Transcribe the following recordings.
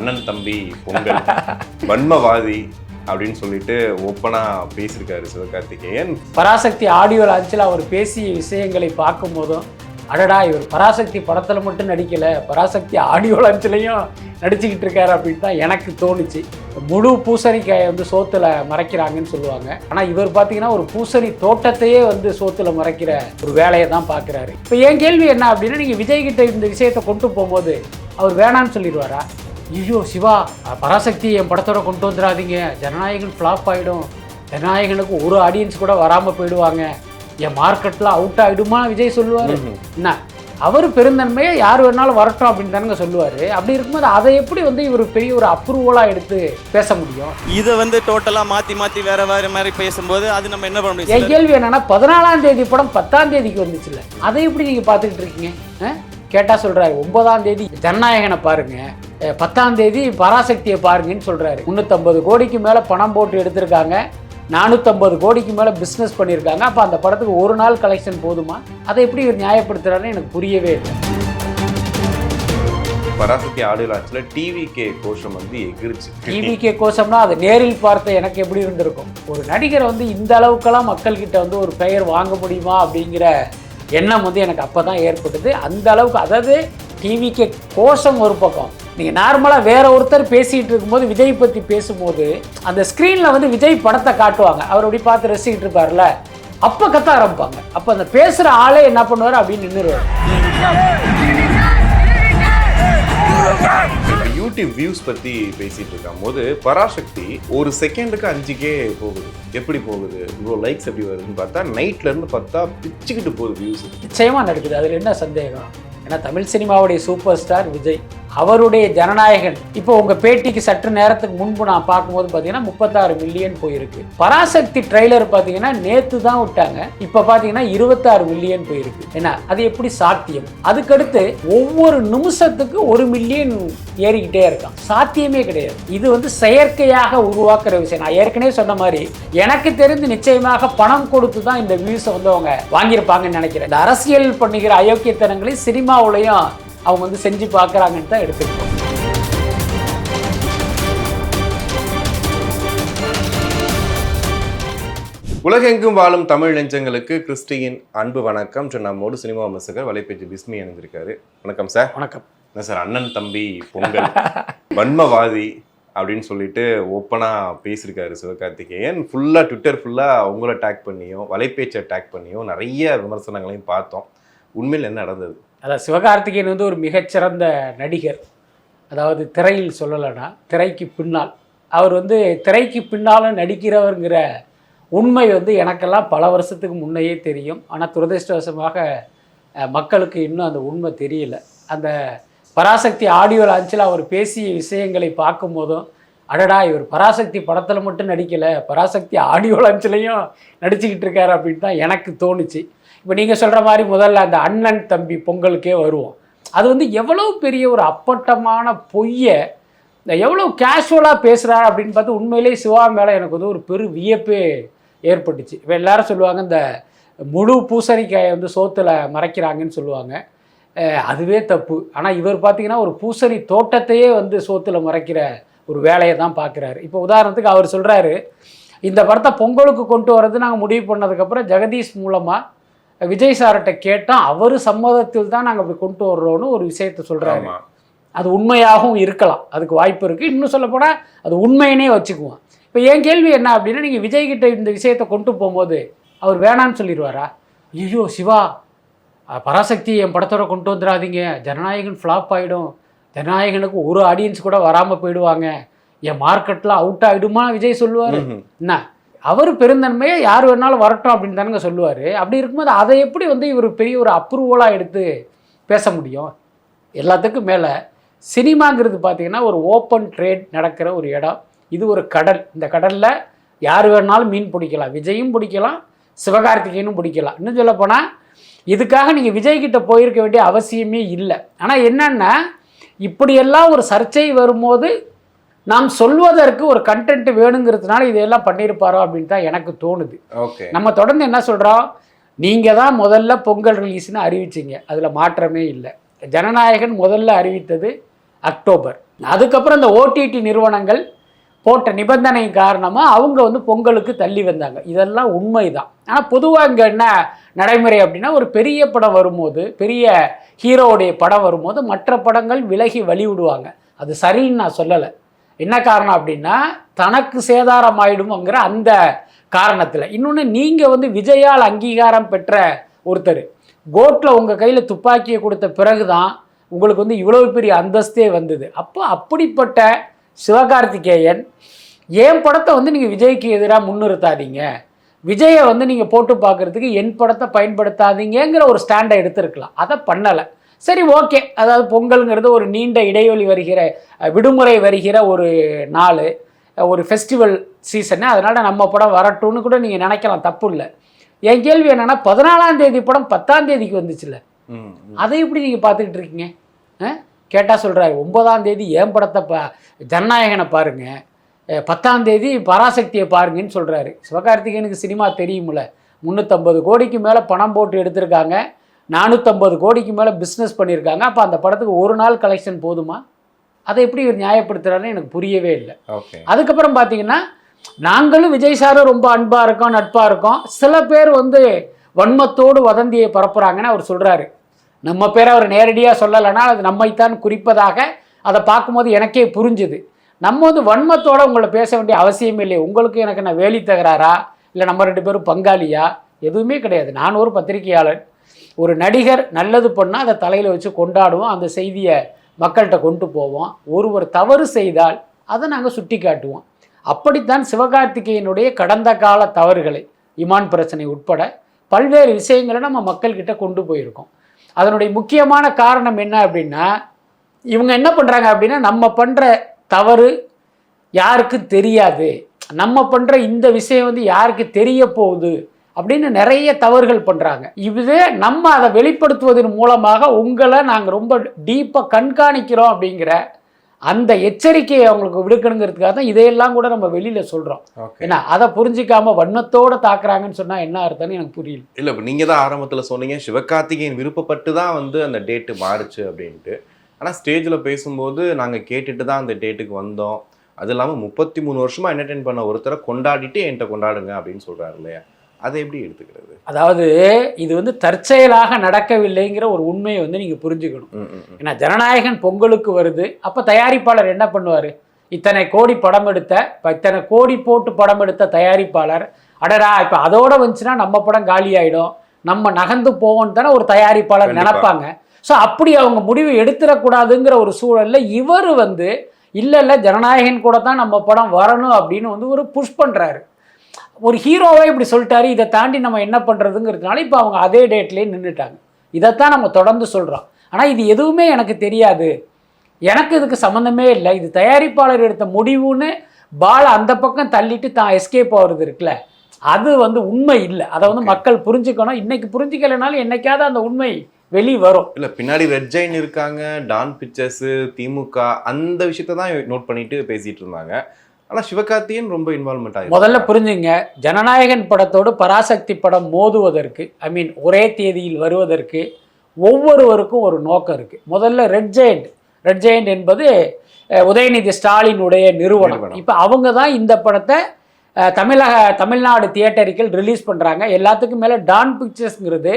அண்ணன் தம்பி பொங்கல் வன்மவாதி அப்படின்னு சொல்லிட்டு ஓப்பனா பேசியிருக்காரு சிவகார்த்திகேயன். பராசக்தி ஆடியோ லான்ச்சில் அவர் பேசிய விஷயங்களை பார்க்கும் போதும் அடடா இவர் பராசக்தி படத்தில் மட்டும் நடிக்கலை பராசக்தி ஆடியோ லான்ச்லையும் நடிச்சுக்கிட்டு இருக்காரு அப்படின்னு தான் எனக்கு தோணுச்சு. முழு பூசணிக்காயை வந்து சோத்துல மறைக்கிறாங்கன்னு சொல்லுவாங்க. ஆனால் இவர் பார்த்தீங்கன்னா ஒரு பூசணி தோட்டத்தையே வந்து சோத்துல மறைக்கிற ஒரு வேலையை தான் பார்க்குறாரு இப்போ என் கேள்வி என்ன அப்படின்னா நீங்கள் விஜய் கிட்ட இந்த விஷயத்தை கொண்டு போகும்போது அவர் வேணான்னு சொல்லிடுவாரா? ஐயோ சிவா பராசக்தி என் படத்தோட கொண்டு வந்துடாதீங்க. ஜனநாயகன் ஃப்ளாப் ஆகிடும் ஜனநாயகனுக்கு ஒரு ஆடியன்ஸ் கூட வராமல் போயிடுவாங்க. என் மார்க்கெட்டில் அவுட் ஆகிடுமா விஜய் சொல்லுவார். என்ன? அவர் பெருந்தன்மையை யார் வேணாலும் வரட்டும் அப்படின்னு தானுங்க சொல்லுவார். அப்படி இருக்கும்போது அதை எப்படி வந்து இவர் பெரிய ஒரு அப்ரூவலாக எடுத்து பேச முடியும்? இதை வந்து டோட்டலா மாத்தி மாத்தி வேற வேற மாதிரி பேசும்போது அது நம்ம என்ன பண்ண முடியும்? என் கேள்வி என்னன்னா பதினாலாம் தேதி படம் பத்தாம் தேதிக்கு வந்துச்சுல்ல. அதை எப்படி நீங்கள் பார்த்துக்கிட்டு இருக்கீங்க? ஆ? கேட்டா சொல்றாரு ஒன்பதாம் தேதி ஜனநாயகனை பாருங்க அஹ் பத்தாம் தேதி பராசக்தியை பாருங்கன்னு சொல்றாரு. முந்நூற்றம்பது கோடிக்கு மேலே பணம் போட்டு எடுத்திருக்காங்க நானூற்றம்பது கோடிக்கு மேலே பிஸ்னஸ் பண்ணியிருக்காங்க. அப்போ அந்த படத்துக்கு ஒரு நாள் கலெக்ஷன் போதுமா? அதை எப்படி இவர் நியாயப்படுத்துறாருன்னு எனக்கு புரியவே இல்லை. பராசக்தி ஆடியோ லான்ச்சில் டிவி கே கோஷம் வந்து எகிரிச்சு. டிவிகே கோசம்னா அதை நேரில் பார்த்த எனக்கு எப்படி இருந்திருக்கும்? ஒரு நடிகரை வந்து இந்த அளவுக்கெல்லாம் மக்கள்கிட்ட வந்து ஒரு பெயர் வாங்க முடியுமா அப்படிங்கிற எண்ணம் வந்து எனக்கு அப்போ தான் ஏற்பட்டது அந்த அளவுக்கு அதாவது டிவிக்கு கோஷம் ஒரு பக்கம் நீங்கள் நார்மலாக வேற ஒருத்தர் பேசிகிட்டு இருக்கும்போது விஜய் பற்றி பேசும்போது அந்த ஸ்க்ரீனில் வந்து விஜய் படத்தை காட்டுவாங்க அவர் அப்படி பார்த்து ரசிக்கிட்டு இருப்பார்ல அப்போ கத்த ஆரம்பிப்பாங்க அப்போ அந்த பேசுகிற ஆளே என்ன பண்ணுவார் அப்படின்னு நின்றுருவார் யூடியூப் வியூஸ் பத்தி பேசிட்டு இருக்கும் போது பராசக்தி ஒரு செகண்டுக்கு அஞ்சுக்கே போகுது. எப்படி போகுது? இவ்வளோ லைக்ஸ் எப்படி வருதுன்னு பார்த்தா நைட்ல இருந்து பார்த்தா பிச்சுக்கிட்டு போகுது வியூஸ் நிச்சயமாக நடக்குது. அதில் என்ன சந்தேகம்? ஏன்னா தமிழ் சினிமாவுடைய சூப்பர் ஸ்டார் விஜய் அவருடைய ஜனநாயகன். இப்போ உங்க பேட்டிக்கு சற்று நேரத்துக்கு முன்பு நான் பார்க்கும்போது பார்த்தீங்கன்னா முப்பத்தாறு மில்லியன் போயிருக்கு. பராசக்தி ட்ரெய்லர் பார்த்தீங்கன்னா நேத்து தான் விட்டாங்க. இப்போ பார்த்தீங்கன்னா இருபத்தாறு மில்லியன் போயிருக்கு. என்ன அது எப்படி சாத்தியம்? அதுக்கடுத்து ஒவ்வொரு நிமிஷத்துக்கு ஒரு மில்லியன் ஏறிக்கிட்டே இருக்கான். சாத்தியமே கிடையாது. இது வந்து செயற்கையாக உருவாக்குற விஷயம். நான் ஏற்கனவே சொன்ன மாதிரி எனக்கு தெரிந்து நிச்சயமாக பணம் கொடுத்து தான் இந்த வியூஸை வந்து அவங்க வாங்கியிருப்பாங்கன்னு நினைக்கிறேன். இந்த அரசியல் பண்ணுகிற அயோக்கியத்தனங்களை சினிமா சினிமாவுலையும் அவங்க வந்து செஞ்சு பார்க்குறாங்கன்னு தான் எடுத்துருக்கோம் உலகெங்கும் வாழும் தமிழ் நெஞ்சங்களுக்கு கிறிஸ்டியின் அன்பு வணக்கம். நம்மோடு சினிமா விமர்சகர் வலைப்பேச்சு பிஸ்மி இணைந்திருக்காரு வணக்கம் சார். வணக்கம். என்ன சார் அண்ணன் தம்பி பொங்கல் வன்மவாதி அப்படின்னு சொல்லிட்டு ஓப்பனாக பேசியிருக்காரு சிவகார்த்திகேயன். ஃபுல்லாக ட்விட்டர் ஃபுல்லாக உங்களை டேக் பண்ணியும் வலைப்பேச்சை டேக் பண்ணியும் நிறைய விமர்சனங்களையும் பார்த்தோம். உண்மையில் என்ன நடந்தது? அதான் சிவகார்த்திகேயன் வந்து ஒரு மிகச்சிறந்த நடிகர். அதாவது திரையில் சொல்லலைன்னா திரைக்கு பின்னால். அவர் வந்து திரைக்கு பின்னாலும் நடிக்கிறவருங்கிற உண்மை வந்து எனக்கெல்லாம் பல வருஷத்துக்கு முன்னையே தெரியும். ஆனால் துரதிருஷ்டவசமாக மக்களுக்கு இன்னும் அந்த உண்மை தெரியல. அந்த பராசக்தி ஆடியோ லான்ச்சில் அவர் பேசிய விஷயங்களை பார்க்கும்போதும் அடடா இவர் பராசக்தி படத்தில் மட்டும் நடிக்கலை பராசக்தி ஆடியோ லான்ச்லையும் நடிச்சுக்கிட்டு இருக்காரு அப்படின்னு தான் எனக்கு தோணுச்சு. இப்போ நீங்கள் சொல்கிற மாதிரி முதல்ல அந்த அண்ணன் தம்பி பொங்கலுக்கே வருவோம். அது வந்து எவ்வளோ பெரிய ஒரு அப்பட்டமான பொய்யை இந்த எவ்வளோ கேஷுவலாக பேசுகிறார் அப்படின்னு பார்த்து உண்மையிலேயே சிவா மேலே எனக்கு வந்து ஒரு பெரு வியப்பே ஏற்பட்டுச்சு. இப்போ எல்லாரும் சொல்லுவாங்க இந்த முழு பூசணிக்காயை வந்து சோத்தில் மறைக்கிறாங்கன்னு சொல்லுவாங்க. அதுவே தப்பு. ஆனால் இவர் பார்த்தீங்கன்னா ஒரு பூசணி தோட்டத்தையே வந்து சோத்தில் மறைக்கிற ஒரு வேலையை தான் பார்க்குறாரு. இப்போ உதாரணத்துக்கு அவர் சொல்கிறாரு இந்த படத்தை பொங்கலுக்கு கொண்டு வரது நாங்கள் முடிவு பண்ணதுக்கப்புறம் ஜெகதீஷ் மூலமாக விஜய் சார்கிட்ட கேட்டால் அவர் சம்மதத்தில் தான் நாங்கள் அப்படி கொண்டு வர்றோன்னு ஒரு விஷயத்த சொல்கிறாரு ஆமா. அது உண்மையாகவும் இருக்கலாம். அதுக்கு வாய்ப்பு இருக்குது இன்னும் சொல்லப்போனால் அது உண்மையினே வச்சுக்குவோம். இப்போ என் கேள்வி என்ன அப்படின்னா நீங்கள் விஜய்கிட்ட இந்த விஷயத்தை கொண்டு போகும்போது அவர் வேணான்னு சொல்லிடுவாரா? ஐயோ சிவா பராசக்தி என் படத்தோட கொண்டு வந்துடாதீங்க. ஜனநாயகன் ஃப்ளாப் ஆகிடும் ஜனநாயகனுக்கு ஒரு ஆடியன்ஸ் கூட வராமல் போயிடுவாங்க. என் மார்க்கெட்டில் அவுட் ஆகிடுமா விஜய் சொல்லுவார். என்ன? அவர் பெருந்தன்மையை யார் வேணாலும் வரட்டும் அப்படின்னு தானுங்க சொல்லுவார். அப்படி இருக்கும்போது அதை எப்படி வந்து இவர் பெரிய ஒரு அப்ரூவலாக எடுத்து பேச முடியும்? எல்லாத்துக்கும் மேலே சினிமாங்கிறது பார்த்தீங்கன்னா ஒரு ஓப்பன் ட்ரேட் நடக்கிற ஒரு இடம். இது ஒரு கடல். இந்த கடலில் யார் வேணாலும் மீன் பிடிக்கலாம். விஜயும் பிடிக்கலாம் சிவகார்த்திகேயனும் பிடிக்கலாம். இன்னும் சொல்லப்போனால் இதுக்காக நீங்கள் விஜய்கிட்ட போயிருக்க வேண்டிய அவசியமே இல்லை. ஆனால் என்னென்னா இப்படியெல்லாம் ஒரு சர்ச்சை வரும்போது நாம் சொல்வதற்கு ஒரு கண்டென்ட் வேணுங்கிறதுனால இதையெல்லாம் பண்ணியிருப்பாரோ அப்படின்னு தான் எனக்கு தோணுது. ஓகே. நம்ம தொடர்ந்து என்ன சொல்கிறோம் நீங்கள் தான் முதல்ல பொங்கல் ரிலீஸ்னு அறிவிச்சிங்க. அதில் மாற்றமே இல்லை. ஜனநாயகன் முதல்ல அறிவித்தது அக்டோபர். அதுக்கப்புறம் இந்த ஓடிடி நிறுவனங்கள் போட்ட நிபந்தனை காரணமாக அவங்க வந்து பொங்கலுக்கு தள்ளி வந்தாங்க. இதெல்லாம் உண்மைதான். ஆனால் பொதுவாக இங்கே என்ன நடைமுறை அப்படின்னா ஒரு பெரிய படம் வரும்போது பெரிய ஹீரோவுடைய படம் வரும்போது மற்ற படங்கள் விலகி வழி விடுவாங்க அது சரின்னு நான் சொல்லலை. என்ன காரணம் அப்படின்னா தனக்கு சேதாரம் ஆயிடுமோங்கிற அந்த காரணத்தில். இன்னொன்று நீங்கள் வந்து விஜயால் அங்கீகாரம் பெற்ற ஒருத்தர். கோட்டில் உங்கள் கையில் துப்பாக்கியை கொடுத்த பிறகு தான் உங்களுக்கு வந்து இவ்வளவு பெரிய அந்தஸ்தே வந்தது. அப்போ அப்படிப்பட்ட சிவகார்த்திகேயன் என் படத்தை வந்து நீங்கள் விஜய்க்கு எதிராக முன்னிறுத்தாதீங்க. விஜயை வந்து நீங்கள் போட்டு பார்க்குறதுக்கு என் படத்தை பயன்படுத்தாதீங்கங்கிற ஒரு ஸ்டாண்டை எடுத்திருக்கலாம். அதை பண்ணலை. சரி ஓகே. அதாவது பொங்கலுங்கிறது ஒரு நீண்ட இடைவெளி வருகிற விடுமுறை வருகிற ஒரு நாள் ஒரு ஃபெஸ்டிவல் சீசனு அதனால் நம்ம படம் வரட்டும்னு கூட நீங்கள் நினைக்கலாம். தப்பு இல்லை. என் கேள்வி என்னென்னா பதினாலாம் தேதி படம் பத்தாம் தேதிக்கு வந்துச்சுல்ல. அதை எப்படி நீங்கள் பார்த்துக்கிட்டு இருக்கீங்க? கேட்டால் சொல்கிறாரு ஒன்பதாம் தேதி ஏன் படத்தை பா ஜனநாயகனை பாருங்க அஹ் பத்தாம் தேதி பராசக்தியை பாருங்கன்னு சொல்கிறாரு சிவகார்த்திகேயனுக்கு சினிமா தெரியுமில்ல முந்நூற்றம்பது கோடிக்கு மேலே பணம் போட்டு எடுத்திருக்காங்க. நானூற்றம்பது கோடிக்கு மேலே பிஸ்னஸ் பண்ணியிருக்காங்க. அப்போ அந்த படத்துக்கு ஒரு நாள் கலெக்ஷன் போதுமா? அதை எப்படி இவர் நியாயப்படுத்துறாருன்னு எனக்கு புரியவே இல்லை. ஓகே. அதுக்கப்புறம் பார்த்தீங்கன்னா நாங்களும் விஜய் சாரும் ரொம்ப அன்பாக இருக்கோம் நட்பாக இருக்கோம். சில பேர் வந்து வன்மத்தோடு வதந்தியை பரப்புகிறாங்கன்னு அவர் சொல்கிறாரு நம்ம பேரை அவர் நேரடியாக சொல்லலைன்னா அது நம்மைத்தான் குறிப்பதாக அதை பார்க்கும்போது எனக்கே புரிஞ்சுது. நம்ம வந்து வன்மத்தோட உங்களை பேச வேண்டிய அவசியமே இல்லை உங்களுக்கு எனக்கு நான் வேலி தகராறா? இல்லை நம்ம ரெண்டு பேரும் பங்காளியா? எதுவுமே கிடையாது. நான் ஒரு பத்திரிகையாளர் ஒரு நடிகர் நல்லது பண்ணால் அதை தலையில் வச்சு கொண்டாடுவோம் அந்த செய்தியை மக்கள்கிட்ட கொண்டு போவோம். ஒருவர் தவறு செய்தால் அதை நாங்கள் சுட்டி காட்டுவோம். அப்படித்தான் சிவகார்த்திகேயனுடைய கடந்த கால தவறுகளை இமான் பிரச்சனை உட்பட பல்வேறு விஷயங்களை நம்ம மக்கள்கிட்ட கொண்டு போயிருக்கோம். அதனுடைய முக்கியமான காரணம் என்ன அப்படின்னா இவங்க என்ன பண்ணுறாங்க அப்படின்னா நம்ம பண்ணுற தவறு யாருக்கும் தெரியாது. நம்ம பண்ணுற இந்த விஷயம் வந்து யாருக்கு தெரிய போகுது? அப்படின்னு நிறைய தவறுகள் பண்ணுறாங்க இதுவே நம்ம அதை வெளிப்படுத்துவதன் மூலமாக உங்களை நாங்கள் ரொம்ப டீப்பாக கண்காணிக்கிறோம் அப்படிங்கிற அந்த எச்சரிக்கையை அவங்களுக்கு விடுக்கணுங்கிறதுக்காக தான் இதையெல்லாம் கூட நம்ம வெளியில் சொல்கிறோம் ஏன்னா அதை புரிஞ்சிக்காம வன்மத்தோட தாக்குறாங்கன்னு சொன்னால் என்ன அர்த்தம்னு எனக்கு புரியல. இல்ல இப்போ நீங்க தான் ஆரம்பத்துல சொன்னீங்க. சிவகார்த்திகேயன் விருப்பப்பட்டு தான் வந்து அந்த டேட்டு மாறுச்சு அப்படின்ட்டு. ஆனா ஸ்டேஜ்ல பேசும்போது நாங்க கேட்டுட்டு தான் அந்த டேட்டுக்கு வந்தோம். அது இல்லாம முப்பத்தி மூணு வருஷமா என்டர்டெயின் பண்ண ஒருத்தரை கொண்டாடிட்டு என்கிட்ட கொண்டாடுங்க அப்படின்னு சொல்றாரு இல்லையா? அதை எப்படி எடுத்துக்கிறது? அதாவது இது வந்து தற்செயலாக நடக்கவில்லைங்கிற ஒரு உண்மையை வந்து நீங்கள் புரிஞ்சுக்கணும். ஏன்னா ஜனநாயகன் பொங்கலுக்கு வருது. அப்போ தயாரிப்பாளர் என்ன பண்ணுவார்? இத்தனை கோடி படம் எடுத்த இப்போ இத்தனை கோடி போட்டு படம் எடுத்த தயாரிப்பாளர் அடடா இப்போ அதோட வந்துச்சுன்னா நம்ம படம் காலி ஆயிடும். நம்ம நகர்ந்து போவோம்னு தானே ஒரு தயாரிப்பாளர். நினைப்பாங்க. ஸோ அப்படி அவங்க முடிவு எடுத்துடக்கூடாதுங்கிற ஒரு சூழல்ல இவர் வந்து இல்லை இல்லை ஜனநாயகன் கூட தான் நம்ம படம் வரணும் அப்படின்னு வந்து ஒரு புஷ் பண்ணுறாரு ஒரு ஹீரோவே இப்படி சொல்லிட்டாரு இதை தாண்டி நம்ம என்ன பண்ணுறதுங்கிறதுனால இப்போ அவங்க அதே டேட்லேயே நின்றுட்டாங்க இதைத்தான் நம்ம தொடர்ந்து சொல்கிறோம் ஆனால் இது எதுவுமே எனக்கு தெரியாது. எனக்கு இதுக்கு சம்மந்தமே இல்லை. இது தயாரிப்பாளர் எடுத்த முடிவுன்னு பால் அந்த பக்கம் தள்ளிட்டு தான் எஸ்கேப் ஆகுறது இருக்குல்ல. அது வந்து உண்மை இல்லை. அதை வந்து. மக்கள் புரிஞ்சுக்கணும். இன்னைக்கு புரிஞ்சுக்கலைனாலும் என்னைக்காவது அந்த உண்மை வெளி வரும். இல்ல பின்னாடி ரெட் ஜெயின் இருக்காங்க டான் பிக்சர்ஸ் திமுக அந்த விஷயத்தை தான் நோட் பண்ணிட்டு பேசிட்டு இருந்தாங்க. ஆனா சிவகார்த்தியன் ரொம்ப இன்வால்மெண்ட் ஆகி முதல்ல புரிஞ்சுங்க ஜனநாயகன் படத்தோடு பராசக்தி படம் மோதுவதற்கு ஐ மீன் ஒரே தேதியில் வருவதற்கு ஒவ்வொருவருக்கும் ஒரு நோக்கம் இருக்குது முதல்ல ரெட் ஜெயண்ட் ரெட் ஜெயண்ட் என்பது உதயநிதி ஸ்டாலினுடைய நிறுவனம். இப்போ அவங்க தான் இந்த படத்தை தமிழக தமிழ்நாடு தியேட்டரிக்கல் ரிலீஸ் பண்ணுறாங்க எல்லாத்துக்கும் மேலே டான் பிக்சர்ஸ்ங்கிறது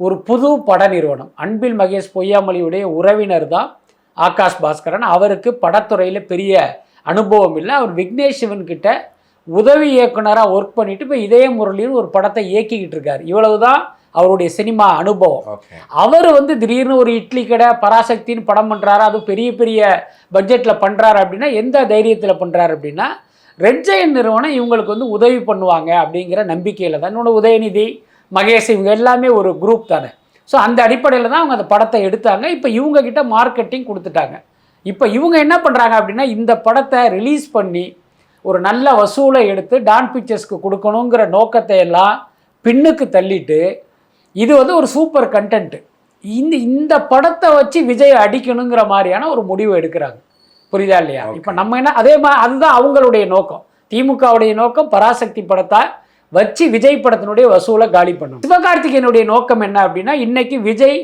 ஒரு புது பட நிறுவனம். அன்பில் மகேஷ் பொய்யாமொழியுடைய உறவினர் தான் ஆகாஷ் பாஸ்கரன். அவருக்கு படத்துறையில் பெரிய அனுபவம் இல்லை. அவர் விக்னேஷ் சிவன் கிட்ட உதவி இயக்குனராக ஒர்க் பண்ணிட்டு இப்போ இதய முரளின்னு ஒரு படத்தை இயக்கிக்கிட்டு இருக்காரு. இவ்வளவுதான் அவருடைய சினிமா அனுபவம். அவர் வந்து திடீர்னு ஒரு இட்லி கடை பராசக்தின்னு படம் பண்ணுறாரு அது பெரிய பெரிய பட்ஜெட்டில் பண்ணுறாரு அப்படின்னா எந்த தைரியத்தில் பண்ணுறாரு அப்படின்னா ரெட் ஜெயன் நிறுவனம் இவங்களுக்கு வந்து உதவி பண்ணுவாங்க அப்படிங்கிற நம்பிக்கையில் தான். இன்னொன்று உதயநிதி மகேஷ் இவங்க எல்லாமே ஒரு குரூப் தானே. ஸோ அந்த அடிப்படையில் தான் அவங்க அந்த படத்தை எடுத்தாங்க. இப்போ இவங்க கிட்ட மார்க்கெட்டிங் கொடுத்துட்டாங்க. இப்போ இவங்க என்ன பண்ணுறாங்க அப்படின்னா இந்த படத்தை ரிலீஸ் பண்ணி ஒரு நல்ல வசூலை எடுத்து டான் பிக்சர்ஸ்க்கு கொடுக்கணுங்கிற நோக்கத்தை எல்லாம் பின்னுக்கு தள்ளிட்டு இது வந்து ஒரு சூப்பர் கண்டென்ட் இந்த இந்த படத்தை வச்சு விஜய் அடிக்கணுங்கிற மாதிரியான ஒரு முடிவு எடுக்கிறாங்க. புரியுதா இல்லையா. இப்போ நம்ம என்ன அதே மாதிரி அதுதான் அவங்களுடைய நோக்கம். திமுகவுடைய நோக்கம் பராசக்தி படத்தை வச்சு விஜய் படத்தினுடைய வசூலை காலி பண்ணணும். சிவகார்த்திகேயனுடைய நோக்கம் என்ன அப்படின்னா இன்னைக்கு விஜய்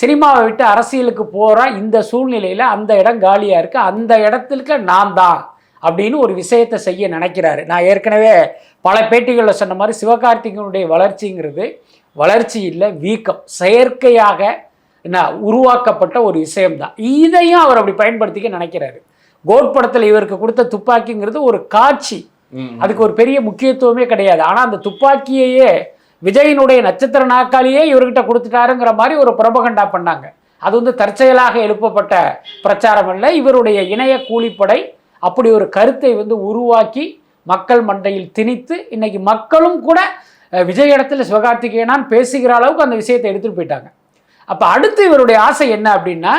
சினிமாவை விட்டு அரசியலுக்கு போகிற இந்த சூழ்நிலையில் அந்த இடம் காலியாக இருக்குது அந்த இடத்துக்கு நான் தான் அப்படின்னு ஒரு விஷயத்தை செய்ய நினைக்கிறாரு. நான் ஏற்கனவே பல பேட்டிகளில் சொன்ன மாதிரி சிவகார்த்திகனுடைய வளர்ச்சிங்கிறது வளர்ச்சி இல்லை வீக்கம். செயற்கையாக என்ன உருவாக்கப்பட்ட ஒரு விஷயம்தான். இதையும் அவர் அப்படி பயன்படுத்திக்க நினைக்கிறாரு. கோட் படத்தில் இவருக்கு கொடுத்த துப்பாக்கிங்கிறது ஒரு காட்சி. அதுக்கு ஒரு பெரிய முக்கியத்துவமே கிடையாது. ஆனால் அந்த துப்பாக்கியையே விஜயினுடைய நட்சத்திர நாக்காளியே இவர்கிட்ட கொடுத்துட்டாருங்கிற மாதிரி ஒரு பிரபகண்டா பண்ணாங்க. அது வந்து தற்செயலாக எழுப்பப்பட்ட பிரச்சாரம் இல்லை இவருடைய இணைய கூலிப்படை அப்படி ஒரு கருத்தை வந்து உருவாக்கி மக்கள் மண்டையில் திணித்து இன்னைக்கு மக்களும் கூட விஜய் இடத்துல சிவகார்த்திகேயனான் பேசுகிற அளவுக்கு அந்த விஷயத்தை எடுத்துகிட்டு போயிட்டாங்க. அப்போ அடுத்து இவருடைய ஆசை என்ன அப்படின்னா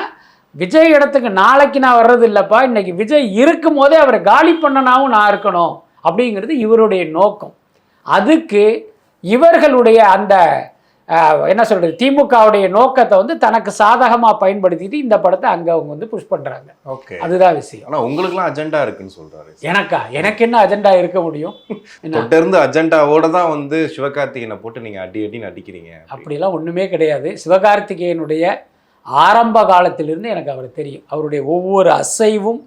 விஜய் இடத்துக்கு நாளைக்கு நான் வர்றது இல்லைப்பா இன்னைக்கு விஜய் இருக்கும் போதே அவரை காலி பண்ணனாவும் நான் இருக்கணும் அப்படிங்கிறது இவருடைய நோக்கம். அதுக்கு இவர்களுடைய அந்த என்ன சொல்றது திமுகவுடைய நோக்கத்தை வந்து தனக்கு சாதகமாக பயன்படுத்திட்டு இந்த படத்தை அங்கே அவங்க வந்து புஷ் பண்ணுறாங்க ஓகே. அதுதான் விஷயம். ஆனா உங்களுக்குலாம் அஜெண்டா இருக்குன்னு சொல்றாரு. எனக்கா? எனக்கு என்ன அஜெண்டா இருக்க முடியும்? தொடர்ந்து அஜெண்டாவோட தான் வந்து சிவகார்த்திகேயனை போட்டு நீங்க அடி அடின்னு அடிக்கிறீங்க அப்படிலாம் ஒன்றுமே கிடையாது. சிவகார்த்திகேயனுடைய ஆரம்ப காலத்திலிருந்து எனக்கு அவர் தெரியும். அவருடைய ஒவ்வொரு அசைவும்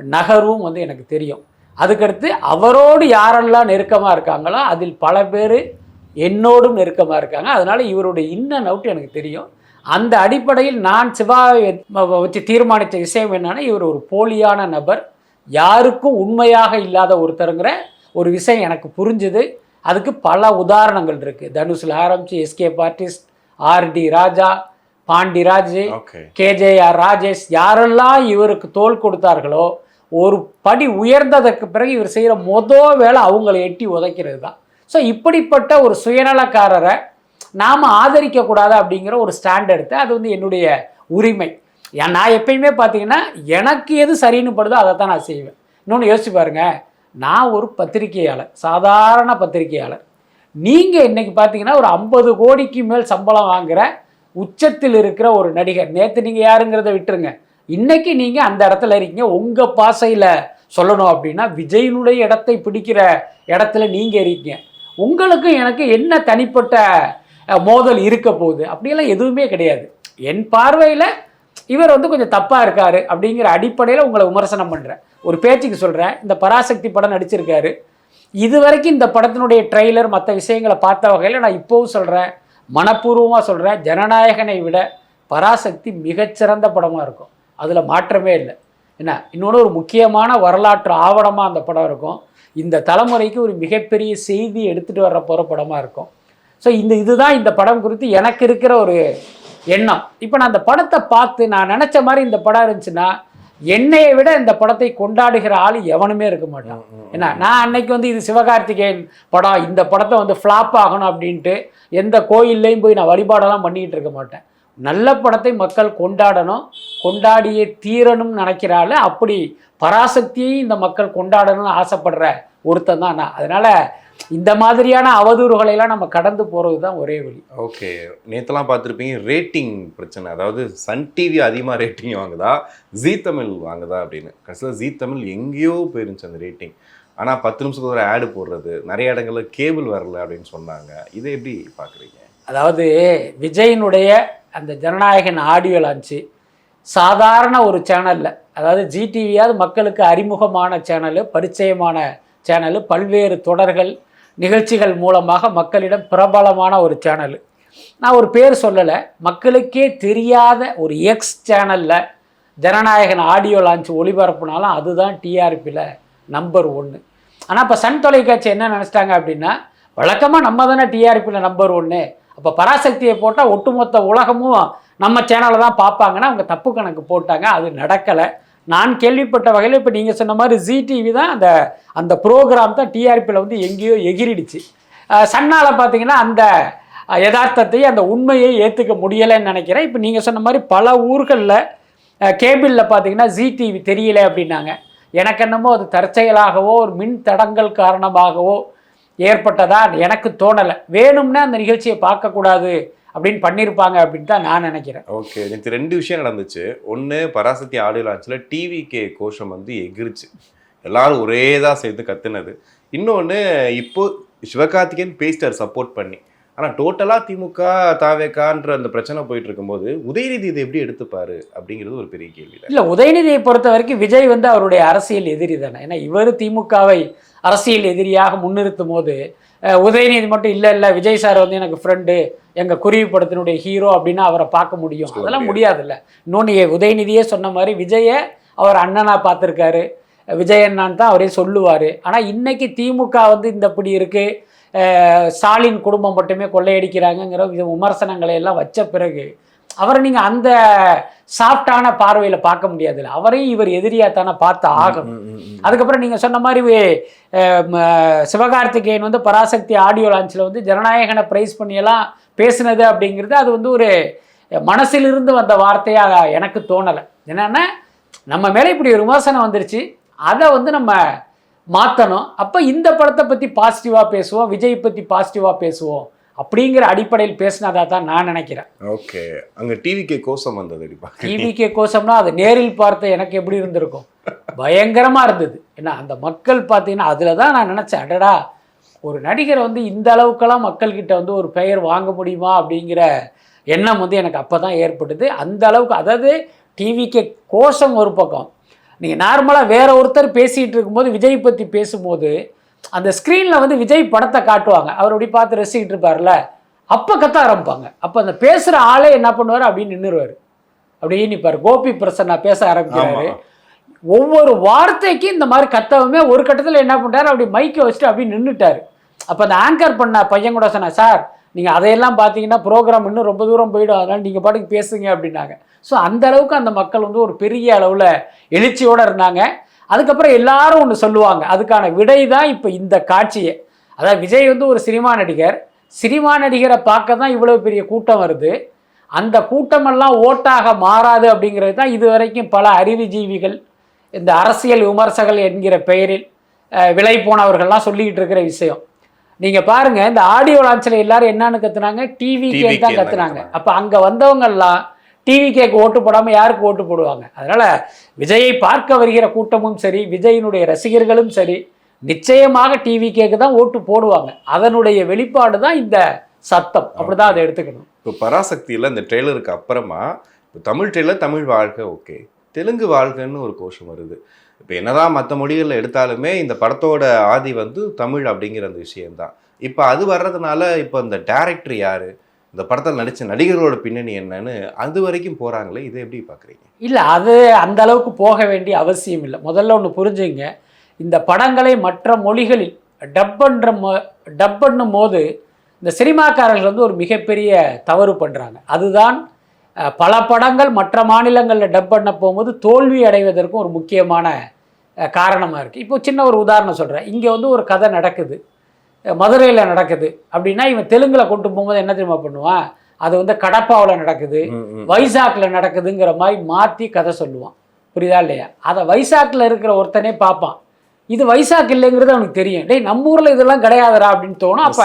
நகர்வும் வந்து எனக்கு தெரியும். அதுக்கடுத்து அவரோடு யாரெல்லாம் நெருக்கமாக இருக்காங்களோ அதில் பல பேர் என்னோடும் நெருக்கமாக இருக்காங்க. அதனால் இவருடைய இன்ன நவுட்டு எனக்கு தெரியும். அந்த அடிப்படையில் நான் சிவாவை வச்சு தீர்மானித்த விஷயம் என்னன்னா இவர் ஒரு போலியான நபர். யாருக்கும் உண்மையாக இல்லாத ஒருத்தருங்கிற ஒரு விஷயம் எனக்கு புரிஞ்சுது. அதுக்கு பல உதாரணங்கள் இருக்குது தனுஷில் ஆரம்பித்து SK artist RD Raja Pandiraj KJR Rajesh யாரெல்லாம் இவருக்கு தோள் கொடுத்தார்களோ ஒரு படி உயர்ந்ததற்கு பிறகு இவர் செய்கிற மொதல் வேலை அவங்களை எட்டி உதைக்கிறது தான். ஸோ இப்படிப்பட்ட ஒரு சுயநலக்காரரை நாம் ஆதரிக்கக்கூடாது அப்படிங்கிற ஒரு ஸ்டாண்ட் எடுத்து அது வந்து என்னுடைய உரிமை. ஏன் நான் எப்பயுமே பார்த்தீங்கன்னா எனக்கு எது சரின்னு படுதோ அதை தான் நான் செய்வேன். இன்னொன்று யோசிச்சு பாருங்கள் நான் ஒரு பத்திரிகையாளர் சாதாரண பத்திரிகையாளர். நீங்கள் இன்றைக்கி பார்த்தீங்கன்னா ஒரு ஐம்பது கோடிக்கு மேல் சம்பளம் வாங்குகிற உச்சத்தில் இருக்கிற ஒரு நடிகர். நேற்று நீங்கள் யாருங்கிறத விட்டுருங்க. இன்றைக்கி நீங்கள் அந்த இடத்துல இருக்கீங்க. உங்கள் பாசையில் சொல்லணும் அப்படின்னா விஜயினுடைய இடத்தை பிடிக்கிற இடத்துல நீங்கள் இருக்கீங்க. உங்களுக்கும் எனக்கு என்ன தனிப்பட்ட மோதல் இருக்க போகுது? அப்படியெல்லாம் எதுவுமே கிடையாது. என் பார்வையில் இவர் வந்து கொஞ்சம் தப்பாக இருக்காரு அப்படிங்கிற அடிப்படையில் உங்களை விமர்சனம் பண்ணுறேன் ஒரு பேச்சுக்கு சொல்கிறேன் இந்த பராசக்தி படம் நடிச்சிருக்காரு. இது வரைக்கும் இந்த படத்தினுடைய ட்ரெய்லர் மற்ற விஷயங்களை பார்த்த வகையில் நான் இப்போவும் சொல்கிறேன் மனப்பூர்வமாக சொல்கிறேன் ஜனநாயகனை விட பராசக்தி மிகச்சிறந்த படமாக இருக்கும். அதில் மாற்றமே இல்லை. என்ன? இன்னொன்று ஒரு முக்கியமான வரலாற்று ஆவணமாக அந்த படம் இருக்கும். இந்த தலைமுறைக்கு ஒரு மிகப்பெரிய செய்தி எடுத்துகிட்டு வர போகிற படமாக இருக்கும். ஸோ இந்த இதுதான் இந்த படம் குறித்து எனக்கு இருக்கிற ஒரு எண்ணம். இப்போ நான் அந்த படத்தை பார்த்து நான் நினச்ச மாதிரி இந்த படம் இருந்துச்சுன்னா என்னையை விட இந்த படத்தை கொண்டாடுகிற ஆள் எவனுமே இருக்க மாட்டான். என்ன நான் அன்னைக்கு வந்து இது சிவகார்த்திகேயன் படம் இந்த படத்தை வந்து ஃப்ளாப் ஆகணும் அப்படின்ட்டு எந்த கோயில்லையும் போய் நான் வழிபாடெல்லாம் பண்ணிக்கிட்டு இருக்க மாட்டேன். நல்ல படத்தை மக்கள் கொண்டாடணும். கொண்டாடியே தீரணும்னு நினைக்கிறாள். அப்படி பராசக்தியை இந்த மக்கள் கொண்டாடணும்னு ஆசைப்படுற ஒருத்தன் தான் நான். அதனால் இந்த மாதிரியான அவதூறுகளை எல்லாம் நம்ம கடந்து போகிறது தான் ஒரே வழி. ஓகே. நேத்தெல்லாம் பார்த்துருப்பீங்க ரேட்டிங் பிரச்சனை. அதாவது சன் டிவி அதிகமாக ரேட்டிங் வாங்குதா ஜீ தமிழ் வாங்குதா அப்படின்னு. கடைசியில் ஜீ தமிழ் எங்கேயோ போயிருந்துச்சு அந்த ரேட்டிங். ஆனால் பத்து நிமிஷத்துக்கு ஒரு ஆடு போடுறது நிறைய இடங்கள்ல கேபிள் வரல அப்படின்னு சொன்னாங்க. இதை எப்படி பார்க்குறீங்க? அதாவது விஜயினுடைய அந்த ஜனநாயகன் ஆடியோ லான்ச்சு சாதாரண ஒரு சேனலில் அதாவது ஜிடிவியாவது மக்களுக்கு அறிமுகமான சேனலு பரிச்சயமான சேனலு பல்வேறு தொடர்கள் நிகழ்ச்சிகள் மூலமாக மக்களிடம் பிரபலமான ஒரு சேனலு நான் ஒரு பேர் சொல்லலை மக்களுக்கே தெரியாத ஒரு எக்ஸ் சேனலில் ஜனநாயகன் ஆடியோ லான்ச் ஒளிபரப்புனாலும் அதுதான் டிஆர்பியில் நம்பர் ஒன்று ஆனால் இப்போ சன் தொலைக்காட்சி என்ன நினச்சிட்டாங்க அப்படின்னா வழக்கமாக நம்ம தானே டிஆர்பியில் நம்பர் ஒன்று அப்போ பராசக்தியை போட்டால் ஒட்டுமொத்த உலகமும் நம்ம சேனலை தான் பார்ப்பாங்கன்னா அவங்க தப்பு கணக்கு போட்டாங்க. அது நடக்கலை. நான் கேள்விப்பட்ட வகையில் இப்போ நீங்கள் சொன்ன மாதிரி ஜி டிவி தான் அந்த அந்த ப்ரோக்ராம் தான் டிஆர்பியில் வந்து எங்கேயோ எகிரிடுச்சு. சன்னால் பார்த்தீங்கன்னா அந்த யதார்த்தத்தை அந்த உண்மையை ஏற்றுக்க முடியலைன்னு நினைக்கிறேன். இப்போ நீங்கள் சொன்ன மாதிரி பல ஊர்களில் கேபிளில் பார்த்தீங்கன்னா ஜி டிவி தெரியல அப்படின்னாங்க. எனக்கு என்னமோ அது தற்செயலாகவோ ஒரு மின் தடங்கள் காரணமாகவோ ஏற்பட்டதா? எனக்கு தோணலை. வேணும்னா அந்த நிகழ்ச்சியை பார்க்கக்கூடாது அப்படின்னு பண்ணியிருப்பாங்க அப்படின்னு தான் நான் நினைக்கிறேன். ஓகே நேற்று ரெண்டு விஷயம் நடந்துச்சு. ஒன்று பராசக்தி ஆடியோ லான்ச்சில் டிவி கே கோஷம் வந்து எகிருச்சு. எல்லாரும் ஒரே தான் சேர்ந்து கத்துனது. இன்னொன்று இப்போ சிவகார்த்திகேயன் பேசிட்டார் சப்போர்ட் பண்ணி. ஆனா டோட்டலா திமுக தாவேக்கான்ற அந்த பிரச்சனை போயிட்டு இருக்கும்போது உதயநிதி இதை எப்படி எடுத்துப்பாரு அப்படிங்கிறது ஒரு பெரிய கேள்வி இல்லை உதயநிதியை பொறுத்த வரைக்கும் விஜய் வந்து அவருடைய அரசியல் எதிரி தானே. ஏன்னா இவர் திமுகவை அரசியல் எதிரியாக முன்னிறுத்தும் போது உதயநிதி மட்டும் இல்லை இல்லை விஜய் சார் வந்து எனக்கு ஃப்ரெண்டு எங்கள் குருவி படத்தினுடைய ஹீரோ அப்படின்னு அவரை பார்க்க முடியும். அதெல்லாம் முடியாதுல்ல. இன்னொன்று உதயநிதியே சொன்ன மாதிரி விஜயை அவர் அண்ணனா பார்த்துருக்காரு. விஜய் அண்ணான் தான் அவரே சொல்லுவார். ஆனால் இன்னைக்கு திமுக வந்து இந்த இப்படி இருக்குது ஸ்டாலின் குடும்பம் மட்டுமே கொள்ளையடிக்கிறாங்கங்கிற வித விமர்சனங்களை எல்லாம் வச்ச பிறகு அவரை நீங்கள் அந்த சாஃப்டான பார்வையில் பார்க்க முடியாதுல்ல. அவரையும் இவர் எதிரியாக தானே பார்த்து ஆகணும். அதுக்கப்புறம் நீங்கள் சொன்ன மாதிரி சிவகார்த்திகேயன் வந்து பராசக்தி ஆடியோ லான்ச்சில் வந்து ஜனநாயகனை ப்ரைஸ் பண்ணியெல்லாம் பேசுனது அப்படிங்கிறது அது வந்து ஒரு மனசிலிருந்து வந்த வார்த்தையாக எனக்கு தோணலை. என்னென்னா நம்ம மேலே இப்படி ஒரு விமர்சனம் வந்துருச்சு. அதை வந்து நம்ம மாற்றணும் அப்போ இந்த படத்தை பற்றி பாசிட்டிவாக பேசுவோம் விஜய் பற்றி பாசிட்டிவாக பேசுவோம் அப்படிங்கிற அடிப்படையில் பேசினதா தான் நான் நினைக்கிறேன். ஓகே. அங்க டிவிக்கே கோஷம் வந்தது டிவிகே கோசம்னா அது நேரில் பார்த்த எனக்கு எப்படி இருந்திருக்கும்? பயங்கரமா இருந்தது. ஏன்னா அந்த மக்கள் பார்த்தீங்கன்னா அதில் தான் நான் நினச்சேன் அடடா ஒரு நடிகரை வந்து இந்த அளவுக்கெல்லாம் மக்கள்கிட்ட வந்து ஒரு பெயர் வாங்க முடியுமா அப்படிங்கிற எண்ணம் வந்து எனக்கு அப்போ தான் ஏற்பட்டது. அந்த அளவுக்கு அதாவது டிவிகே கோஷம் ஒரு பக்கம் நீங்கள் நார்மலாக வேற ஒருத்தர் பேசிகிட்டு இருக்கும்போது விஜய் பற்றி பேசும்போது அந்த ஸ்க்ரீனில் வந்து விஜய் படத்தை காட்டுவாங்க. அவர் அப்படி பார்த்து ரசிக்கிட்டு இருப்பார்ல? அப்போ கத்த ஆரம்பிப்பாங்க. அப்போ அந்த பேசுகிற ஆளே என்ன பண்ணுவார்? அப்படின்னு நின்றுருவார் அப்படியே நிற்பார் கோபி பிரசன்னா பேச ஆரம்பிக்கிறாரு. ஒவ்வொரு வார்த்தைக்கும் இந்த மாதிரி கத்தவுமே ஒரு கட்டத்தில் என்ன பண்ணுறாரு அப்படி மைக்கை வச்சுட்டு அப்படி நின்றுட்டார் அப்போ அந்த ஆங்கர் பண்ண பையன் கூட சொன்னா சார் நீங்கள் அதையெல்லாம் பார்த்தீங்கன்னா ப்ரோக்ராம் இன்னும் ரொம்ப தூரம் போயிடும். அதனால் நீங்கள் பாட்டுக்கு பேசுங்க அப்படின்னாங்க. ஸோ அந்த அளவுக்கு அந்த மக்கள் வந்து ஒரு பெரிய அளவில் எழுச்சியோடு இருந்தாங்க. அதுக்கப்புறம் எல்லாரும் ஒன்று சொல்லுவாங்க. அதுக்கான விடை தான் இப்போ இந்த காட்சியே. அதாவது விஜய் வந்து ஒரு சினிமா நடிகர். சினிமா நடிகரை பார்க்க தான் இவ்வளோ பெரிய கூட்டம் வருது. அந்த கூட்டமெல்லாம் ஓட்டாக மாறாது அப்படிங்கிறது தான் இது வரைக்கும் பல அறிவுஜீவிகள் இந்த அரசியல் விமர்சகர்கள் என்கிற பெயரில் விலை போனவர்கள்லாம் சொல்லிக்கிட்டு இருக்கிற விஷயம். நீங்கள் பாருங்க இந்த ஆடியோ லான்ச்சில் எல்லாரும் என்னன்னு கத்துனாங்க? டிவி TVK கேக் தான் தான் கத்துனாங்க. கத்துனாங்க. அப்போ அங்கே வந்தவங்கெல்லாம் டிவி கேக்கு ஓட்டு போடாமல் யாருக்கு ஓட்டு போடுவாங்க? அதனால் விஜயை பார்க்க வருகிற கூட்டமும் சரி விஜயினுடைய ரசிகர்களும் சரி நிச்சயமாக டிவி கேக்கு தான் ஓட்டு போடுவாங்க. அதனுடைய வெளிப்பாடு தான் இந்த சத்தம். அப்படிதான் அதை எடுத்துக்கணும். இப்போ பராசக்தியில் இந்த ட்ரெய்லருக்கு அப்புறமா இப்போ தமிழ் ட்ரெய்லர் தமிழ் வாழ்க ஓகே. தெலுங்கு வாழ்கன்னு ஒரு கோஷம் வருது. இப்போ என்னதான் மற்ற மொழிகளில் எடுத்தாலுமே இந்த படத்தோட ஆதி வந்து தமிழ் அப்படிங்கிற அந்த விஷயம்தான். இப்போ அது வர்றதுனால இப்போ இந்த டேரக்டர் யாரு? இந்த படத்தில் நடித்த நடிகர்களோட பின்னணி என்னன்னு அது வரைக்கும் போகிறாங்களே இதை எப்படி பார்க்குறீங்க இல்லை அது அந்த அளவுக்கு போக வேண்டிய அவசியம் இல்லை. முதல்ல ஒன்று புரிஞ்சுங்க. இந்த படங்களை மற்ற மொழிகளில் டப்பன்ற மோ டப் பண்ணும் போது இந்த சினிமாக்காரர்கள் வந்து ஒரு மிகப்பெரிய தவறு பண்ணுறாங்க அதுதான் பல படங்கள் மற்ற மாநிலங்களில் டப் பண்ண போகும்போது தோல்வி அடைவதற்கும் ஒரு முக்கியமான காரணமாக இருக்குது இப்போ சின்ன ஒரு உதாரணம் சொல்கிறேன் இங்கே வந்து ஒரு கதை நடக்குது. மதுரையில் நடக்குது. அப்படின்னா இவன் தெலுங்கில் கொண்டு போகும்போது என்ன தெரியுமா பண்ணுவான்? அது வந்து கடப்பாவில் நடக்குது. வைசாக்கில் நடக்குதுங்கிற மாதிரி மாற்றி கதை சொல்லுவான். புரியுதா இல்லையா? அதை வைசாக்கில் இருக்கிற ஒருத்தனே பார்ப்பான். இது வைசாக் இல்லைங்கிறது அவனுக்கு தெரியும். டேய் நம்ம ஊரில் இதெல்லாம் கிடையாதுடா அப்படின்னு தோணும். அப்போ.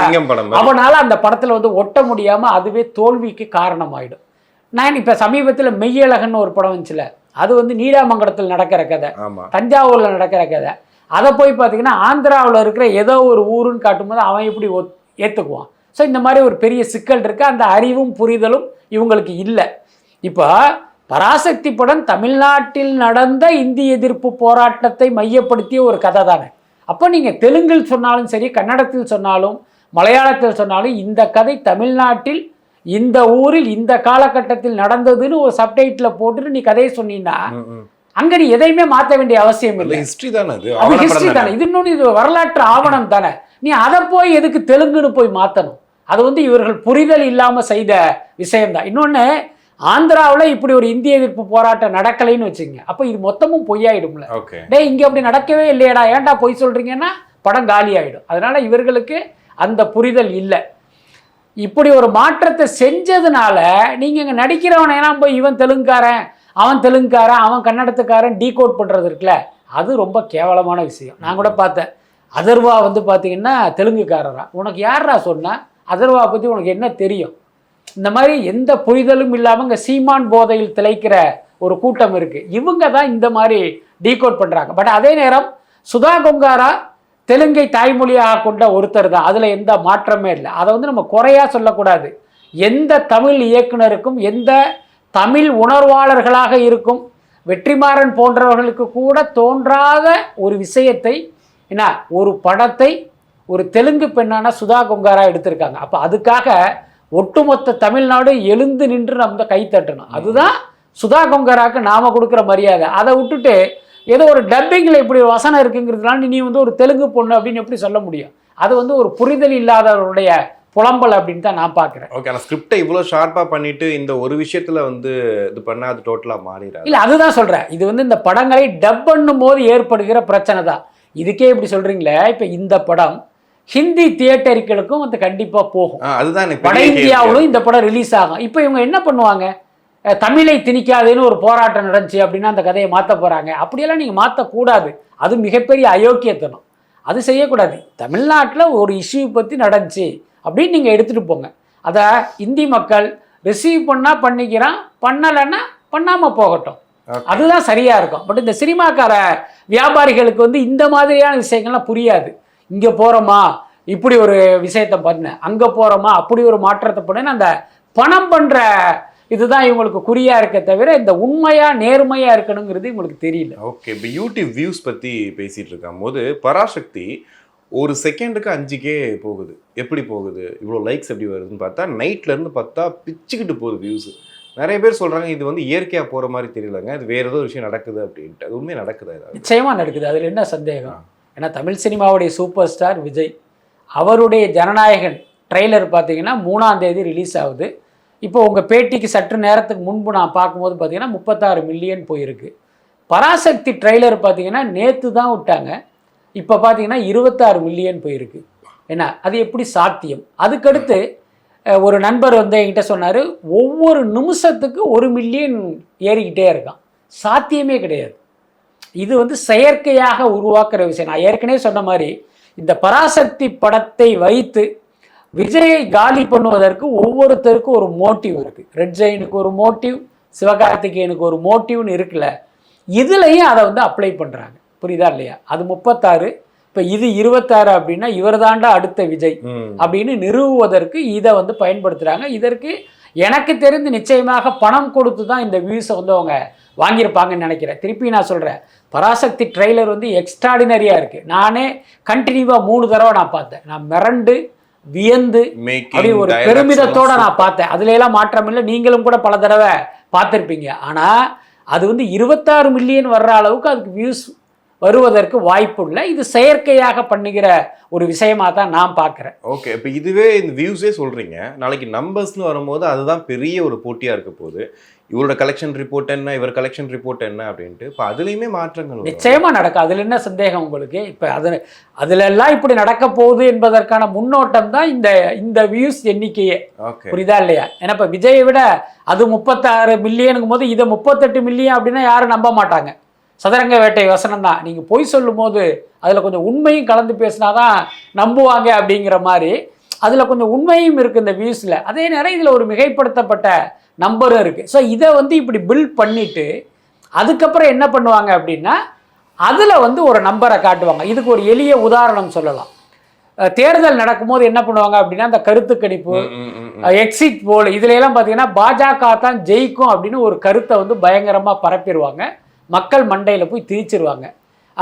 அவனால அந்த படத்தில் வந்து ஒட்ட முடியாமல் அதுவே தோல்விக்கு காரணமாயிடும். நான் இப்போ சமீபத்தில் மெய்யழகன்னு ஒரு படம் வந்துச்சுல. அது வந்து நீடாமங்கலத்தில் நடக்கிற கதை. தஞ்சாவூரில் நடக்கிற கதை. அதை போய் பார்த்தீங்கன்னா ஆந்திராவில் இருக்கிற ஏதோ ஒரு ஊருன்னு காட்டும்போது அவன் எப்படி ஒத் ஏற்றுக்குவான் ஸோ இந்த மாதிரி ஒரு பெரிய சிக்கல் இருக்குது அந்த அறிவும் புரிதலும் இவங்களுக்கு இல்லை. இப்போ பராசக்தி படம் தமிழ்நாட்டில் நடந்த இந்தி எதிர்ப்பு போராட்டத்தை மையப்படுத்திய ஒரு கதை தானே. அப்போ நீங்கள் தெலுங்கில் சொன்னாலும் சரி கன்னடத்தில் சொன்னாலும் மலையாளத்தில் சொன்னாலும் இந்த கதை தமிழ்நாட்டில் இந்த ஊரில் இந்த காலகட்டத்தில் நடந்ததுன்னு ஒரு சப்டைட்டில் போட்டுட்டு நீ கதையை சொன்னீங்கன்னா அங்க நீ எதையுமே மாற்ற வேண்டிய அவசியம் இல்லை. ஹிஸ்டரி தானே அது ஹிஸ்டரி தானே. இது இன்னொன்று இது வரலாற்று ஆவணம் தானே. நீ அதை போய் எதுக்கு தெலுங்குன்னு போய் மாற்றணும் அது வந்து இவர்கள் புரிதல் இல்லாமல் செய்த விஷயம்தான். இன்னொன்று ஆந்திராவில் இப்படி ஒரு இந்திய எதிர்ப்பு போராட்டம் நடக்கலைன்னு வச்சுங்க அப்போ இது மொத்தமும் பொய்யாயிடும்ல. டேய் இங்கே அப்படி நடக்கவே இல்லையடா. ஏன்டா பொய் சொல்கிறீங்கன்னா படம் காலி ஆகிடும் அதனால் இவர்களுக்கு அந்த புரிதல் இல்லை. இப்படி ஒரு மாற்றத்தை செஞ்சதுனால நீங்கள் இங்கே நடிக்கிறவனையெல்லாம் போய் இவன் தெலுங்குக்காரன் அவன் தெலுங்குக்காரன் அவன் கன்னடத்துக்காரன் டீகோட் பண்ணுறது இருக்குல்ல அது ரொம்ப கேவலமான விஷயம். நான் கூட பார்த்தேன். அதர்வா வந்து பார்த்தீங்கன்னா தெலுங்குக்காரரா. உனக்கு யாரா சொன்னால் அதர்வா பற்றி உனக்கு என்ன தெரியும்? இந்த மாதிரி எந்த புரிதலும் இல்லாமல் இங்கே சீமான் போதையில் திளைக்கிற ஒரு கூட்டம் இருக்குது இவங்க தான் இந்த மாதிரி டீகோட் பண்ணுறாங்க பட் அதே நேரம் சுதா கொங்காரா தெலுங்கை தாய்மொழியாக கொண்ட ஒருத்தர் தான். அதில் எந்த மாற்றமே இல்லை. அதை வந்து நம்ம குறையாக சொல்லக்கூடாது. எந்த தமிழ் இயக்குனருக்கும் எந்த தமிழ் உணர்வாளர்களாக இருக்கும் வெற்றிமாறன் போன்றவர்களுக்கு கூட தோன்றாத ஒரு விஷயத்தை என்ன ஒரு படத்தை ஒரு தெலுங்கு பெண்ணான சுதா கொங்காரா எடுத்திருக்காங்க. அப்போ அதுக்காக ஒட்டுமொத்த தமிழ்நாடு எழுந்து நின்று நம்ம கை தட்டணும். அதுதான் சுதா கொங்கராக்கு நாம கொடுக்குற மரியாதை. அதை விட்டுட்டு ஏதோ ஒரு டப்பிங்கில் இப்படி ஒரு வசனம் இருக்குங்கிறதுனால நீ வந்து ஒரு தெலுங்கு பொண்ணு அப்படின்னு எப்படி சொல்ல முடியும்? அது வந்து ஒரு புரிதல் இல்லாதவருடைய புலம்பல் அப்படின்னு தான் நான் பார்க்குறேன். ஓகே ஆனால் ஸ்கிரிப்டை இவ்வளோ ஷார்ப்பாக பண்ணிட்டு இந்த ஒரு விஷயத்துல வந்து இது பண்ணா அது டோட்டலாக மாறிடாது. இல்லை அதுதான் சொல்கிறேன் இது வந்து இந்த படங்களை டப் பண்ணும் போது ஏற்படுகிற பிரச்சனை தான். இதுக்கே இப்படி சொல்கிறீங்களே இப்போ இந்த படம் ஹிந்தி தியேட்டர்களுக்கும் வந்து கண்டிப்பாக போகும். அதுதான் வட. இந்தியாவிலும் இந்த படம் ரிலீஸ் ஆகும். இப்போ இவங்க என்ன பண்ணுவாங்க? தமிழை திணிக்காதுன்னு ஒரு போராட்டம் நடந்துச்சு அப்படின்னா அந்த கதையை மாற்ற போகிறாங்க அப்படியெல்லாம் நீங்கள் மாற்றக்கூடாது அது மிகப்பெரிய அயோக்கியத்தனம். அது செய்யக்கூடாது. தமிழ்நாட்டில் ஒரு இஷ்யூ பற்றி நடந்துச்சு. அப்படின்னு நீங்கள் எடுத்துகிட்டு போங்க. அதை இந்தி மக்கள் ரிசீவ் பண்ணால் பண்ணிக்கிறான் பண்ணலைன்னா பண்ணாமல் போகட்டும். அதுதான் சரியாக இருக்கும். பட் இந்த சினிமாக்கார வியாபாரிகளுக்கு வந்து இந்த மாதிரியான விஷயங்கள்லாம் புரியாது. இங்கே போகிறோமா இப்படி ஒரு விஷயத்தை பண்ண. அங்கே போகிறோமா அப்படி ஒரு மாற்றத்தை பண்ணு அந்த பணம் பண்ணுற இதுதான் இவங்களுக்கு குறியா இருக்க தவிர இந்த உண்மையாக நேர்மையாக இருக்கணுங்கிறது இவங்களுக்கு தெரியல. ஓகே இப்போ யூடியூப் வியூஸ் பற்றி பேசிகிட்டு இருக்கும் போது பராசக்தி ஒரு செகண்டுக்கு அஞ்சுக்கே போகுது. எப்படி போகுது? இவ்வளோ லைக்ஸ் எப்படி வருதுன்னு பார்த்தா நைட்ல இருந்து பார்த்தா பிச்சுக்கிட்டு போகுது வியூஸ் நிறைய பேர் சொல்றாங்க இது வந்து இயற்கையாக போகிற மாதிரி தெரியலங்க இது வேற ஏதோ விஷயம் நடக்குது அப்படின்ட்டு. அது உண்மையாக நடக்குதா நிச்சயமாக நடக்குது. அதில் என்ன சந்தேகம்? ஏன்னா தமிழ் சினிமாவுடைய சூப்பர் ஸ்டார் விஜய் அவருடைய ஜனநாயகன் ட்ரெய்லர் பார்த்தீங்கன்னா மூணாம் தேதி ரிலீஸ் ஆகுது. இப்போ உங்கள் பேட்டிக்கு சற்று நேரத்துக்கு முன்பு நான் பார்க்கும்போது பார்த்தீங்கன்னா முப்பத்தாறு மில்லியன் போயிருக்கு. பராசக்தி ட்ரெய்லர் பார்த்தீங்கன்னா நேற்று தான் விட்டாங்க. இப்போ பார்த்தீங்கன்னா இருபத்தாறு மில்லியன் போயிருக்கு. என்ன அது எப்படி சாத்தியம்? அதுக்கடுத்து ஒரு நண்பர் வந்து என்கிட்ட சொன்னார் ஒவ்வொரு நிமிஷத்துக்கு ஒரு மில்லியன் ஏறிக்கிட்டே இருக்கான். சாத்தியமே கிடையாது. இது வந்து செயற்கையாக உருவாக்குற விஷயம். நான் ஏற்கனவே சொன்ன மாதிரி இந்த பராசக்தி படத்தை வைத்து விஜயை காலி பண்ணுவதற்கு ஒவ்வொருத்தருக்கும் ஒரு மோட்டிவ் இருக்குது ரெட் ஜெயினுக்கு ஒரு மோட்டிவ் சிவகார்த்திகேயனுக்கு ஒரு மோட்டிவ்னு இருக்குல்ல. இதுலையும் அதை வந்து அப்ளை பண்ணுறாங்க புரியுதா இல்லையா? அது முப்பத்தாறு. இப்போ இது இருபத்தாறு அப்படின்னா இவர் அடுத்த விஜய் அப்படின்னு நிறுவுவதற்கு இதை வந்து பயன்படுத்துகிறாங்க இதற்கு எனக்கு தெரிந்து நிச்சயமாக பணம் கொடுத்து தான் இந்த வியூஸை வந்து அவங்க வாங்கியிருப்பாங்கன்னு நினைக்கிறேன். திருப்பி நான் சொல்கிறேன் பராசக்தி ட்ரெய்லர் வந்து எக்ஸ்ட்ராடினரியாக இருக்குது நானே கண்டினியூவாக மூணு தடவை நான் பார்த்தேன். நான் மிரண்டு வியந்து அப்படி ஒரு பெருமிதத்தோட நான் பார்த்தேன். அதுல எல்லாம் மாற்றம் இல்லை. நீங்களும் கூட பல தடவை பார்த்துருப்பீங்க. ஆனால் அது வந்து இருபத்தாறு மில்லியன் வர்ற அளவுக்கு அதுக்கு வியூஸ் வருவதற்கு வாய்ப்பு இல்லை இது செயற்கையாக பண்ணுகிற ஒரு விஷயமா தான் நான் பார்க்குறேன். ஓகே இப்போ இதுவே இந்த வியூஸே சொல்றீங்க. நாளைக்கு நம்பர்ஸ்னு வரும்போது அதுதான் பெரிய ஒரு போட்டியா இருக்க போகுது. இவரோட கலெக்ஷன் ரிப்போர்ட் என்ன இவர் கலெக்ஷன் ரிப்போர்ட் என்ன அப்படின்ட்டு இப்போ அதுலேயுமே மாற்றங்கள் வரும். நிச்சயமா நடக்கும். அதில் என்ன சந்தேகம் உங்களுக்கு? இப்போ அது அதுல எல்லாம் இப்படி நடக்க போகுது என்பதற்கான முன்னோட்டம் தான் இந்த இந்த வியூஸ் எண்ணிக்கையே. ஓகே புரியுதா இல்லையா? ஏன்னா இப்போ விஜயை விட அது முப்பத்தாறு மில்லியனுங்கும் போது இதை முப்பத்தெட்டு மில்லியன் அப்படின்னா யாரும் நம்ப மாட்டாங்க. சதுரங்க வேட்டை வசனம் தான். நீங்கள் பொய் சொல்லும் போது அதில் கொஞ்சம் உண்மையும் கலந்து பேசினாதான் நம்புவாங்க அப்படிங்கிற மாதிரி. அதில் கொஞ்சம் உண்மையும் இருக்குது இந்த வியூஸில் அதே நேரம் இதில் ஒரு மிகைப்படுத்தப்பட்ட நம்பரும் இருக்குது ஸோ இதை வந்து இப்படி பில்ட் பண்ணிட்டு அதுக்கப்புறம் என்ன பண்ணுவாங்க அப்படின்னா அதில் வந்து ஒரு நம்பரை காட்டுவாங்க. இதுக்கு ஒரு எளிய உதாரணம் சொல்லலாம். தேர்தல் நடக்கும்போது என்ன பண்ணுவாங்க அப்படின்னா அந்த கருத்து கணிப்பு. எக்ஸிட் போல் இதுல எல்லாம் பார்த்தீங்கன்னா பாஜக தான் ஜெயிக்கும் அப்படின்னு ஒரு கருத்தை வந்து பயங்கரமாக பரப்பிடுவாங்க மக்கள் மண்டையில் போய் திரிச்சிருவாங்க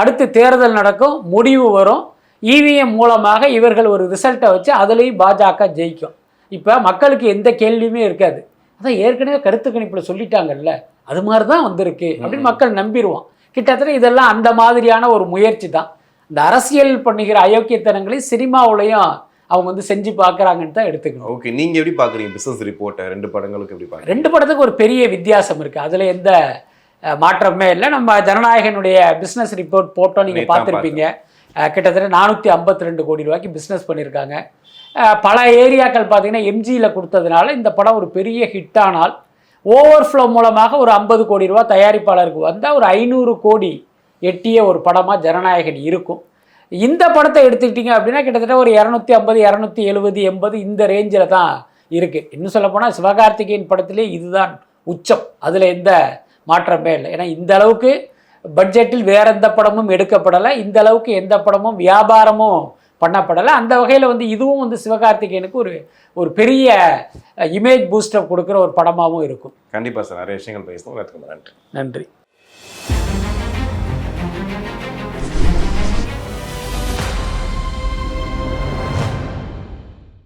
அடுத்து தேர்தல் நடக்கும் முடிவு வரும். இவிஎம் மூலமாக இவர்கள் ஒரு ரிசல்ட்டை வச்சு அதுலேயும் பாஜக ஜெயிக்கும். இப்போ மக்களுக்கு எந்த கேள்வியுமே இருக்காது. அதான் ஏற்கனவே கருத்து கணிப்பில் சொல்லிட்டாங்கல்ல அது மாதிரி தான் வந்திருக்கு அப்படின்னு மக்கள் நம்பிடுவான் கிட்டத்தட்ட இதெல்லாம் அந்த மாதிரியான ஒரு முயற்சி தான். இந்த அரசியல் பண்ணுகிற அயோக்கியத்தனங்களை சினிமாவுலையும் அவங்க வந்து செஞ்சு பார்க்குறாங்கன்னு தான் எடுத்துக்கணும். ஓகே நீங்க எப்படி பாக்குறீங்க? பிசினஸ் ரிப்போர்ட்டை ரெண்டு படங்களுக்கு எப்படி பாக்குறீங்க? ரெண்டு படத்துக்கு ஒரு பெரிய வித்தியாசம் இருக்குது அதில் எந்த மாற்றமே இல்லை. நம்ம ஜனநாயகனுடைய பிஸ்னஸ் ரிப்போர்ட் போட்டோம். நீங்கள் பார்த்துருப்பீங்க. கிட்டத்தட்ட நானூற்றி ஐம்பத்தி ரெண்டு கோடி ரூபாய்க்கு பிஸ்னஸ் பண்ணியிருக்காங்க. பல ஏரியாக்கள் பார்த்தீங்கன்னா எம்ஜியில் கொடுத்ததுனால இந்த படம் ஒரு பெரிய ஹிட் ஆனால் ஓவர்ஃப்ளோ மூலமாக ஒரு ஐம்பது கோடி ரூபா தயாரிப்பாளருக்கு வந்தால் ஒரு ஐநூறு கோடி எட்டிய ஒரு படமாக ஜனநாயகன் இருக்கும். இந்த படத்தை எடுத்துக்கிட்டீங்க அப்படின்னா கிட்டத்தட்ட ஒரு இரநூத்தி ஐம்பது இரநூத்தி எழுபது எண்பது இந்த ரேஞ்சில் தான் இருக்குது இன்னும் சொல்லப்போனால் சிவகார்த்திகேயன் படத்திலே இதுதான் உச்சம். அதில் எந்த மாற்றமே இல்லை. ஏன்னா இந்த அளவுக்கு பட்ஜெட்டில் வேற எந்த படமும் எடுக்கப்படலை இந்த அளவுக்கு எந்த படமும் வியாபாரமும் பண்ணப்படலை. அந்த வகையில் வந்து இதுவும் வந்து சிவகார்த்திகேயனுக்கு ஒரு ஒரு பெரிய இமேஜ் பூஸ்டப் கொடுக்குற ஒரு படமாகவும் இருக்கும். கண்டிப்பா சார். நிறைய விஷயங்கள் பேசணும் நன்றி.